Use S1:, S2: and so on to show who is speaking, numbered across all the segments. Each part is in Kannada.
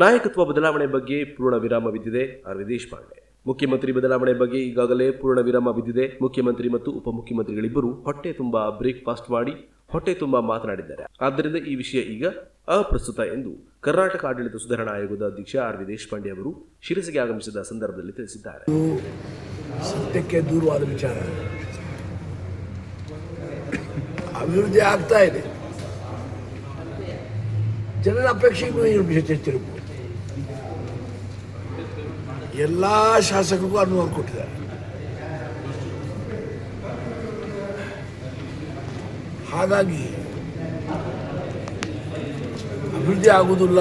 S1: ನಾಯಕತ್ವ ಬದಲಾವಣೆ ಬಗ್ಗೆ ಪೂರ್ಣ ವಿರಾಮ ಬಿದ್ದಿದೆ. ಅರವಿಂದ್ ದೇಶಪಾಂಡೆ ಮುಖ್ಯಮಂತ್ರಿ ಬದಲಾವಣೆ ಬಗ್ಗೆ ಈಗಾಗಲೇ ಪೂರ್ಣ ವಿರಾಮ ಬಿದ್ದಿದೆ. ಮುಖ್ಯಮಂತ್ರಿ ಮತ್ತು ಉಪಮುಖ್ಯಮಂತ್ರಿಗಳಿಬ್ಬರು ಹೊಟ್ಟೆ ತುಂಬಾ ಬ್ರೇಕ್ಫಾಸ್ಟ್ ಮಾಡಿ, ಹೊಟ್ಟೆ ತುಂಬಾ ಮಾತನಾಡಿದ್ದಾರೆ. ಆದ್ದರಿಂದ ಈ ವಿಷಯ ಈಗ ಅಪ್ರಸ್ತುತ ಎಂದು ಕರ್ನಾಟಕ ಆಡಳಿತ ಸುಧಾರಣಾ ಆಯೋಗದ ಅಧ್ಯಕ್ಷ ಆರ್. ವಿ ದೇಶಪಾಂಡೆ ಅವರು ಶಿರಸಿಗೆ ಆಗಮಿಸಿದ ಸಂದರ್ಭದಲ್ಲಿ ತಿಳಿಸಿದ್ದಾರೆ.
S2: ಸತ್ಯಕ್ಕೆ ದೂರವಾದ ವಿಚಾರ. ಅಭಿವೃದ್ಧಿ ಆಗ್ತಾ ಇದೆ. ಜನರ ಅಪೇಕ್ಷೆ ಈ ವಿಷಯ ಹೆಚ್ಚಿರಬಹುದು ಎಲ್ಲ ಶಾಸಕರಿಗೂ ಅನುಮತಿ ಕೊಟ್ಟಿದ್ದಾರೆ. ಹಾಗಾಗಿ ಅಭಿವೃದ್ಧಿ ಆಗುವುದಿಲ್ಲ.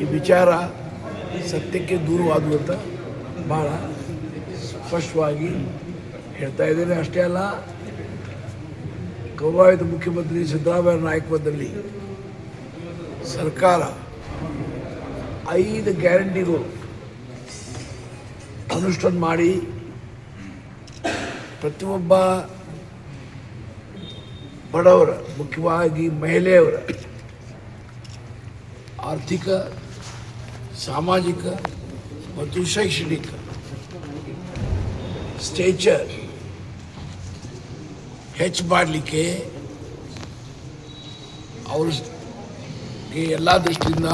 S2: ಈ ವಿಚಾರ ಸತ್ಯಕ್ಕೆ ದೂರವಾದವು ಅಂತ ಭಾಳ ಸ್ಪಷ್ಟವಾಗಿ ಹೇಳ್ತಾ ಇದ್ದೇನೆ ಅಷ್ಟೇ ಅಲ್ಲ ಗೌರವಾಯಿತ ಮುಖ್ಯಮಂತ್ರಿ ಸಿದ್ದರಾಮಯ್ಯ ನಾಯಕತ್ವದಲ್ಲಿ ಸರ್ಕಾರ ಐದು ಗ್ಯಾರಂಟಿಗಳು ಅನುಷ್ಠಾನ ಮಾಡಿ ಪ್ರತಿಯೊಬ್ಬ ಬಡವರ, ಮುಖ್ಯವಾಗಿ ಮಹಿಳೆಯರ ಆರ್ಥಿಕ, ಸಾಮಾಜಿಕ ಮತ್ತು ಶೈಕ್ಷಣಿಕ ಸ್ಟೇಚರ್ ಹೆಚ್ಚು ಮಾಡಲಿಕ್ಕೆ ಅವ್ರಿಗೆ ಎಲ್ಲ ದೃಷ್ಟಿಯಿಂದ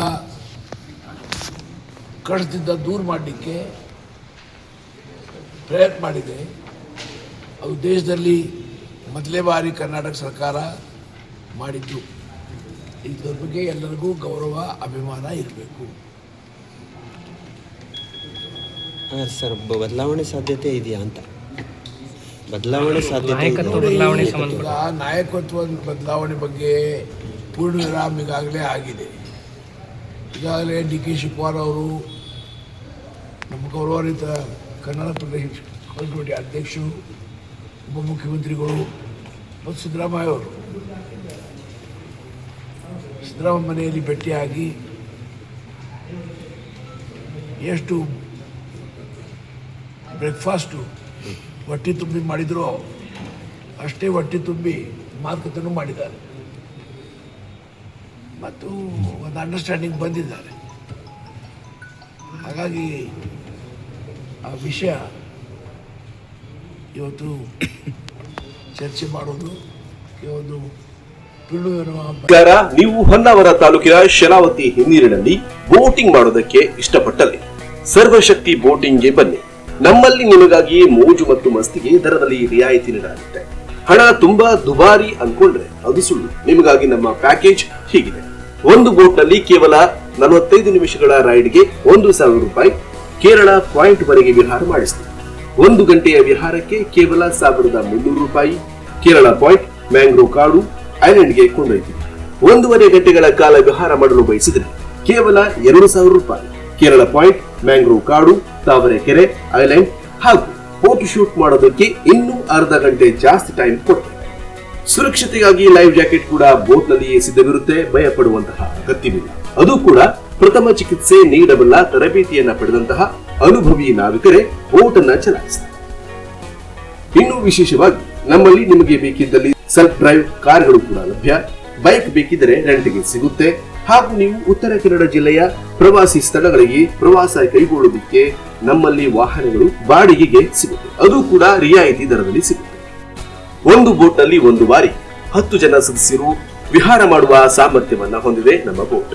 S2: ಕಷ್ಟದಿಂದ ದೂರ ಮಾಡಲಿಕ್ಕೆ ಪ್ರಯತ್ನ ಮಾಡಿದೆ. ಅದು ದೇಶದಲ್ಲಿ ಮೊದಲೇ ಬಾರಿ ಕರ್ನಾಟಕ ಸರ್ಕಾರ ಮಾಡಿದ್ದು. ಇದ್ರ ಬಗ್ಗೆ ಎಲ್ಲರಿಗೂ ಗೌರವ ಅಭಿಮಾನ ಇರಬೇಕು.
S3: ಹಾಂ ಸರ್ ಬದಲಾವಣೆ ಸಾಧ್ಯತೆ ಇದೆಯಾ ಅಂತ? ಬದಲಾವಣೆ ಸಾಧ್ಯತೆ
S4: ನಾಯಕತ್ವ ಬದಲಾವಣೆ
S2: ಈಗ ನಾಯಕತ್ವ ಬದಲಾವಣೆ ಬಗ್ಗೆ ಪೂರ್ಣ ವಿರಾಮ ಈಗಾಗಲೇ ಆಗಿದೆ. ಈಗಾಗಲೇ ಡಿ ಕೆ ಶಿವಕುಮಾರ್ ಅವರು ನಮ್ಮ ಗೌರವಾನ್ವಿತ ಕನ್ನಡ ಪ್ರದೇಶ ಕಮಿಟಿ ಅಧ್ಯಕ್ಷರು, ಉಪಮುಖ್ಯಮಂತ್ರಿಗಳು ಮತ್ತು ಸಿದ್ದರಾಮಯ್ಯ ಅವರು. ಸಿದ್ದರಾಮಯ್ಯ ಮನೆಯಲ್ಲಿ ಭೇಟಿಯಾಗಿ ಎಷ್ಟು ಬ್ರೇಕ್ಫಾಸ್ಟು ಹೊಟ್ಟೆ ತುಂಬಿ ಮಾಡಿದರೂ ಅಷ್ಟೇ ಹೊಟ್ಟೆ ತುಂಬಿ ಮಾತುಕತೆನೂ ಮಾಡಿದ್ದಾರೆ. ಮತ್ತು ಒಂದು ಅಂಡರ್ಸ್ಟ್ಯಾಂಡಿಂಗ್ ಬಂದಿದ್ದಾರೆ. ಹಾಗಾಗಿ ಆ ವಿಷಯ ಇವತ್ತು ಚರ್ಚೆ ಮಾಡೋದು,
S1: ಇವತ್ತು ನೀವು ಹೊನ್ನಾವರ ತಾಲೂಕಿನ ಶರಾವತಿ ಹಿನ್ನೀರಿನಲ್ಲಿ ಬೋಟಿಂಗ್ ಮಾಡೋದಕ್ಕೆ ಇಷ್ಟಪಟ್ಟರೆ ಸರ್ವಶಕ್ತಿ ಬೋಟಿಂಗ್ಗೆ ಬನ್ನಿ. ನಮ್ಮಲ್ಲಿ ನಿಮಗಾಗಿ ಮೋಜು ಮತ್ತು ಮಸ್ತಿಗೆ ದರದಲ್ಲಿ ರಿಯಾಯಿತಿ ನೀಡಲಾಗುತ್ತೆ. ಹಣ ತುಂಬಾ ದುಬಾರಿ ಅನ್ಕೊಂಡ್ರೆ ಅದು ಸುಳ್ಳು. ನಿಮಗಾಗಿ ನಮ್ಮ ಪ್ಯಾಕೇಜ್ ಹೀಗಿದೆ. ಒಂದು ಬೋಟ್ನಲ್ಲಿ ಕೇವಲ ನಲವತ್ತೈದು ನಿಮಿಷಗಳ ರೈಡ್ಗೆ ಒಂದು ಸಾವಿರ ರೂಪಾಯಿ ಕೇರಳ ಪಾಯಿಂಟ್ ವರೆಗೆ ವಿಹಾರ ಮಾಡಿಸಿದೆ. ಒಂದು ಗಂಟೆಯ ವಿಹಾರಕ್ಕೆ ಕೇವಲ ಸಾವಿರದ ಮುನ್ನೂರು ರೂಪಾಯಿ. ಕೇರಳ ಪಾಯಿಂಟ್, ಮ್ಯಾಂಗ್ರೋವ್ ಕಾಡು, ಐಲ್ಯಾಂಡ್ಗೆ ಕೊಂಡೊಯ್ತು ಒಂದೂವರೆ ಗಂಟೆಗಳ ಕಾಲ ವಿಹಾರ ಮಾಡಲು ಬಯಸಿದರೆ ಕೇವಲ ಎರಡು ಸಾವಿರ ರೂಪಾಯಿ. ಕೇರಳ ಪಾಯಿಂಟ್, ಮ್ಯಾಂಗ್ರೋವ್ ಕಾಡು, ತಾವರೆಕೆರೆ, ಐಲ್ಯಾಂಡ್ ಹಾಗೂ ಫೋಟೋ ಶೂಟ್ ಮಾಡೋದಕ್ಕೆ ಇನ್ನೂ ಅರ್ಧ ಗಂಟೆ ಜಾಸ್ತಿ ಟೈಮ್ ಕೊಟ್ಟರು ಸುರಕ್ಷತೆಗಾಗಿ ಲೈಫ್ ಜಾಕೆಟ್ ಕೂಡ ಬೋಟ್ ನಲ್ಲಿಯೇ ಸಿದ್ಧವಿರುತ್ತೆ ಭಯಪಡುವಂತಹ ಅಗತ್ಯವಿಲ್ಲ ಅದು ಕೂಡ ಪ್ರಥಮ ಚಿಕಿತ್ಸೆ ನೀಡಬಲ್ಲ ತರಬೇತಿಯನ್ನ ಪಡೆದಂತಹ ಅನುಭವಿ ನಾವಿಕರೇ ಬೋಟ್ ಅನ್ನ ಚಲಾಯಿಸಿದೆ. ಇನ್ನು ವಿಶೇಷವಾಗಿ ನಮ್ಮಲ್ಲಿ ನಿಮಗೆ ಬೇಕಿದ್ದಲ್ಲಿ ಸೆಲ್ಫ್ ಡ್ರೈವ್ ಕಾರ್ಗಳು ಕೂಡ ಲಭ್ಯ. ಬೈಕ್ ಬೇಕಿದ್ದರೆ ರೆಂಟ್ಗೆ ಸಿಗುತ್ತೆ. ಹಾಗೂ ನೀವು ಉತ್ತರ ಕನ್ನಡ ಜಿಲ್ಲೆಯ ಪ್ರವಾಸಿ ಸ್ಥಳಗಳಿಗೆ ಪ್ರವಾಸ ಕೈಗೊಳ್ಳುವುದಕ್ಕೆ ನಮ್ಮಲ್ಲಿ ವಾಹನಗಳು ಬಾಡಿಗೆಗೆ ಸಿಗುತ್ತೆ. ಅದು ಕೂಡ ರಿಯಾಯಿತಿ ದರದಲ್ಲಿ ಸಿಗುತ್ತೆ. ಒಂದು ಬೋಟ್ನಲ್ಲಿ ಒಂದು ಬಾರಿ ಹತ್ತು ಜನ ಸದಸ್ಯರು ವಿಹಾರ ಮಾಡುವ ಸಾಮರ್ಥ್ಯವನ್ನ ಹೊಂದಿದೆ ನಮ್ಮ ಬೋಟ್.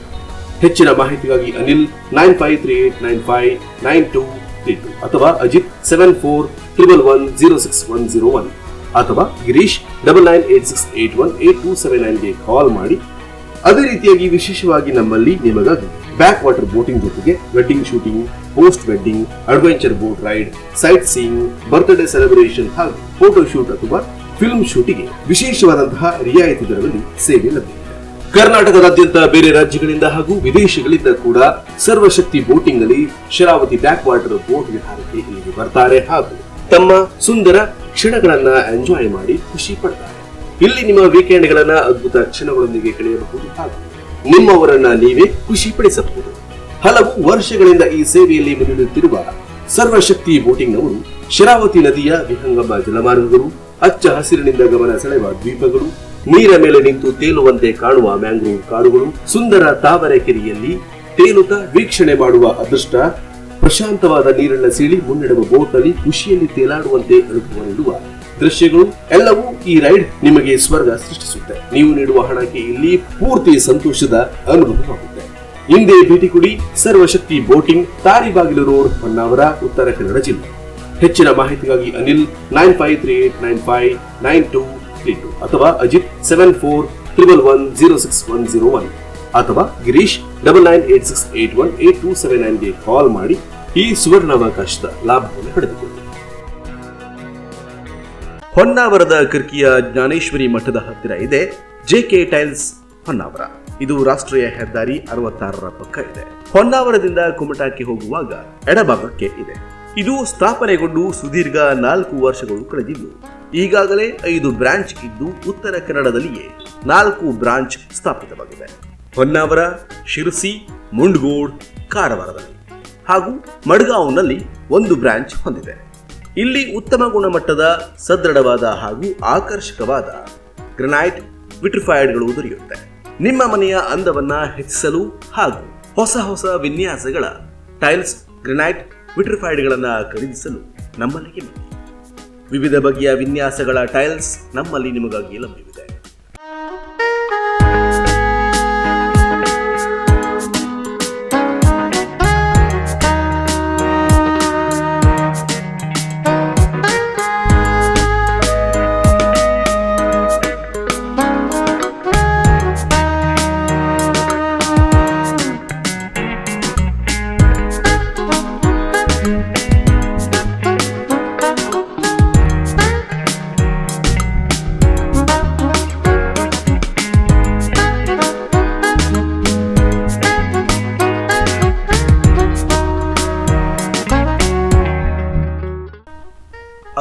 S1: ಹೆಚ್ಚಿನ ಮಾಹಿತಿಗಾಗಿ Anil nine five three eight nine five nine two three two ಅಥವಾ Ajith seven four triple one zero six one zero one ಅಥವಾ Girish double nine eight six eight one eight two seven ನೈನ್ಗೆ call ಮಾಡಿ. ಅದೇ ರೀತಿಯಾಗಿ ವಿಶೇಷವಾಗಿ ನಮ್ಮಲ್ಲಿ ನಿಮಗಾಗಿ ಬ್ಯಾಕ್ ವಾಟರ್ ಬೋಟಿಂಗ್ ಜೊತೆಗೆ wedding shooting, post wedding, adventure boat ride, sightseeing, birthday celebration ಹಾಗೂ ಫೋಟೋ ಶೂಟ್ ಅಥವಾ ಫಿಲ್ಮ್ ಶೂಟಿಗೆ ವಿಶೇಷವಾದಂತಹ ರಿಯಾಯಿತಿ ದರದಲ್ಲಿ ಸೇವೆ ಲಭ್ಯ. ಕರ್ನಾಟಕದಾದ್ಯಂತ ಬೇರೆ ರಾಜ್ಯಗಳಿಂದ ಹಾಗೂ ವಿದೇಶಗಳಿಂದ ಕೂಡ ಸರ್ವಶಕ್ತಿ ಬೋಟಿಂಗ್ನಲ್ಲಿ ಶರಾವತಿ ಬ್ಯಾಕ್ ವಾಟರ್ ಬೋಟ್ ವಿಹಾರಕ್ಕೆ ಇಲ್ಲಿಗೆ ಬರ್ತಾರೆ ಹಾಗೂ ತಮ್ಮ ಸುಂದರ ಕ್ಷಣಗಳನ್ನ ಎಂಜಾಯ್ ಮಾಡಿ ಖುಷಿ ಪಡ್ತಾರೆ. ಇಲ್ಲಿ ನಿಮ್ಮ ವೀಕೆಂಡ್ ಗಳನ್ನ ಅದ್ಭುತ ಕ್ಷಣಗಳೊಂದಿಗೆ ಕಳೆಯಬಹುದು ಹಾಗೂ ನಿಮ್ಮವರನ್ನ ನೀವೇ ಖುಷಿ ಪಡಿಸಬಹುದು. ಹಲವು ವರ್ಷಗಳಿಂದ ಈ ಸೇವೆಯಲ್ಲಿ ಮುನ್ನಡೆಯುತ್ತಿರುವ ಸರ್ವಶಕ್ತಿ ಬೋಟಿಂಗ್ ಅವರು ಶರಾವತಿ ನದಿಯ ವಿಹಂಗಮ ಜಲಮಾರ್ಗಗಳು ಹಚ್ಚ ಹಸಿರಿನಿಂದ ಗಮನ ಸೆಳೆಯುವ ದ್ವೀಪಗಳು ನೀರ ಮೇಲೆ ನಿಂತು ತೇಲುವಂತೆ ಕಾಣುವ ಮ್ಯಾಂಗ್ರೋವ್ ಕಾಡುಗಳು, ಸುಂದರ ತಾವರೆ ಕೆರೆಯಲ್ಲಿ ತೇಲುತ್ತಾ ವೀಕ್ಷಣೆ ಮಾಡುವ ಅದೃಷ್ಟ, ಪ್ರಶಾಂತವಾದ ನೀರನ್ನ ಸೀಳಿ ಮುನ್ನಡೆವ ಬೋಟ್ನಲ್ಲಿ ಖುಷಿಯಲ್ಲಿ ತೇಲಾಡುವಂತೆ ಅನುಭವ ನೀಡುವ ದೃಶ್ಯಗಳು, ಎಲ್ಲವೂ ಈ ರೈಡ್ ನಿಮಗೆ ಸ್ವರ್ಗ ಸೃಷ್ಟಿಸುತ್ತೆ. ನೀವು ನೀಡುವ ಹಣಕ್ಕೆ ಇಲ್ಲಿ ಪೂರ್ತಿ ಸಂತೋಷದ ಅನುಭವವಾಗುತ್ತೆ. ಹಿಂದೆ ಭೇಟಿ ಕೊಡಿ ಸರ್ವಶಕ್ತಿ ಬೋಟಿಂಗ್ ತಾರಿಬಾಗಿಲು ರೋಡ್ ಹೊನ್ನಾವರ ಉತ್ತರ ಕನ್ನಡ ಜಿಲ್ಲೆ. ಹೆಚ್ಚಿನ ಮಾಹಿತಿಗಾಗಿ Anil nine five nine five nine two three two ಅಥವಾ Ajith seven four triple one zero six one zero one ಅಥವಾ Girish double nine eight six eight one eight two seven ನೈನ್ಗೆ call ಮಾಡಿ ಈ ಸುವರ್ಣಾವಕಾಶದ ಲಾಭವನ್ನು ಪಡೆದುಕೊಳ್ಳಿ. ಹೊನ್ನಾವರದ ಕಿರ್ಕಿಯ ಜ್ಞಾನೇಶ್ವರಿ ಮಠದ ಹತ್ತಿರ ಇದೆ ಜೆಕೆ ಟೈಲ್ಸ್ ಹೊನ್ನಾವರ. ಇದು ರಾಷ್ಟ್ರೀಯ ಹೆದ್ದಾರಿ ಅರವತ್ತಾರರ ಪಕ್ಕ ಇದೆ. ಹೊನ್ನಾವರದಿಂದ ಕುಮಟಾಕ್ಕೆ ಹೋಗುವಾಗ ಎಡಭಾಗಕ್ಕೆ ಇದೆ. ಇದು ಸ್ಥಾಪನೆಗೊಂಡು ಸುದೀರ್ಘ ನಾಲ್ಕು ವರ್ಷಗಳು ಕಳೆದಿದ್ದು ಈಗಾಗಲೇ ಐದು ಬ್ರಾಂಚ್ ಇದ್ದು ಉತ್ತರ ಕನ್ನಡದಲ್ಲಿಯೇ ನಾಲ್ಕು ಬ್ರಾಂಚ್ ಸ್ಥಾಪಿತವಾಗಿದೆ ಹೊನ್ನಾವರ, ಶಿರಸಿ, ಮುಂಡ್ಗೋಡ್, ಕಾರವಾರದಲ್ಲಿ ಹಾಗೂ ಮಡ್ಗಾವ್ನಲ್ಲಿ ಒಂದು ಬ್ರಾಂಚ್ ಹೊಂದಿದೆ. ಇಲ್ಲಿ ಉತ್ತಮ ಗುಣಮಟ್ಟದ ಸದೃಢವಾದ ಹಾಗೂ ಆಕರ್ಷಕವಾದ ಗ್ರನೈಟ್ ವಿಟ್ರಿಫೈಡ್ಗಳು ದೊರೆಯುತ್ತೆ. ನಿಮ್ಮ ಮನೆಯ ಅಂದವನ್ನ ಹೆಚ್ಚಿಸಲು ಹಾಗೂ ಹೊಸ ಹೊಸ ವಿನ್ಯಾಸಗಳ ಟೈಲ್ಸ್, ಗ್ರನೈಟ್ ವಿಟ್ರಿಫೈಡ್ಗಳನ್ನು ಖರೀದಿಸಲು ನಮ್ಮಲ್ಲಿಗೆ ವಿವಿಧ ಬಗೆಯ ವಿನ್ಯಾಸಗಳ ಟೈಲ್ಸ್ ನಮ್ಮಲ್ಲಿ ನಿಮಗಾಗಿ ಲಭ್ಯವಿದೆ.